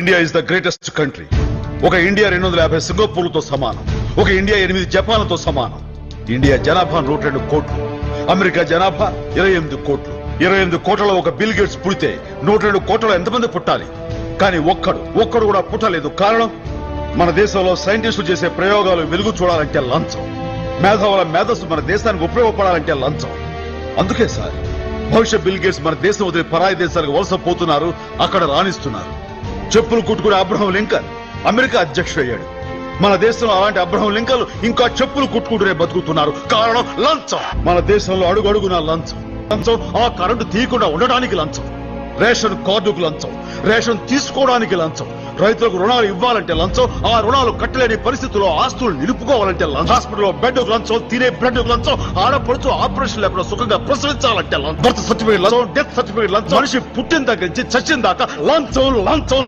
India is the greatest country ఒక India రెండు వందల యాభై సింగపూర్లతో సమానం. ఒక ఇండియా ఎనిమిది జపాన్లతో సమానం. ఇండియా జనాభా నూట రెండు కోట్లు. అమెరికా జనాభా ఇరవై ఎనిమిది కోట్లు. ఇరవై ఎనిమిది కోట్లలో ఒక బిల్ గేట్స్ పుడితే నూట రెండు కోట్లలో ఎంతమంది పుట్టాలి? కానీ ఒక్కడు ఒక్కడు కూడా పుట్టలేదు. కారణం? మన దేశంలో సైంటిస్టులు చేసే ప్రయోగాలు వెలుగు చూడాలంటే లంచం. మేధావుల మేధస్సు మన దేశానికి ఉపయోగపడాలంటే లంచం. అందుకే సార్ భవిష్యత్ బిల్ గేట్స్ మన దేశం వదిలి పరాయి దేశాలకు వలస పోతున్నారు అక్కడ రాణిస్తున్నారు. చెప్పులు కుట్టుకునే అబ్రహం లింకన్ అమెరికా అధ్యక్షుడు అయ్యాడు. మన దేశంలో అలాంటి అబ్రహం లింకన్లు ఇంకా చెప్పులు కుట్టుకుంటూనే బతుకుతున్నారు. కారణం లంచం. మన దేశంలో అడుగు అడుగున లంచం. లంచం ఆ కరెంటు తీయకుండా ఉండడానికి లంచం. రేషన్ కార్డుకు లంచం. రేషన్ తీసుకోవడానికి లంచం. రైతులకు రుణాలు ఇవ్వాలంటే లంచం. ఆ రుణాలు కట్టలేని పరిస్థితుల్లో ఆస్తులు నిలుపుకోవాలంటే లంచం. హాస్పిటల్లో బెడ్ లంచం తినే బ్రెడ్ లంచం. ఆడపడుచు ఆపరేషన్ లేకుండా సుఖంగా ప్రసవించాలంటే లంచం. బర్త్ సర్టిఫికేట్ లంచం. డెత్ సర్టిఫికేట్ లంచం. మనిషి పుట్టిన దగ్గర నుంచి చచ్చిన దాకా లంచం లంచం.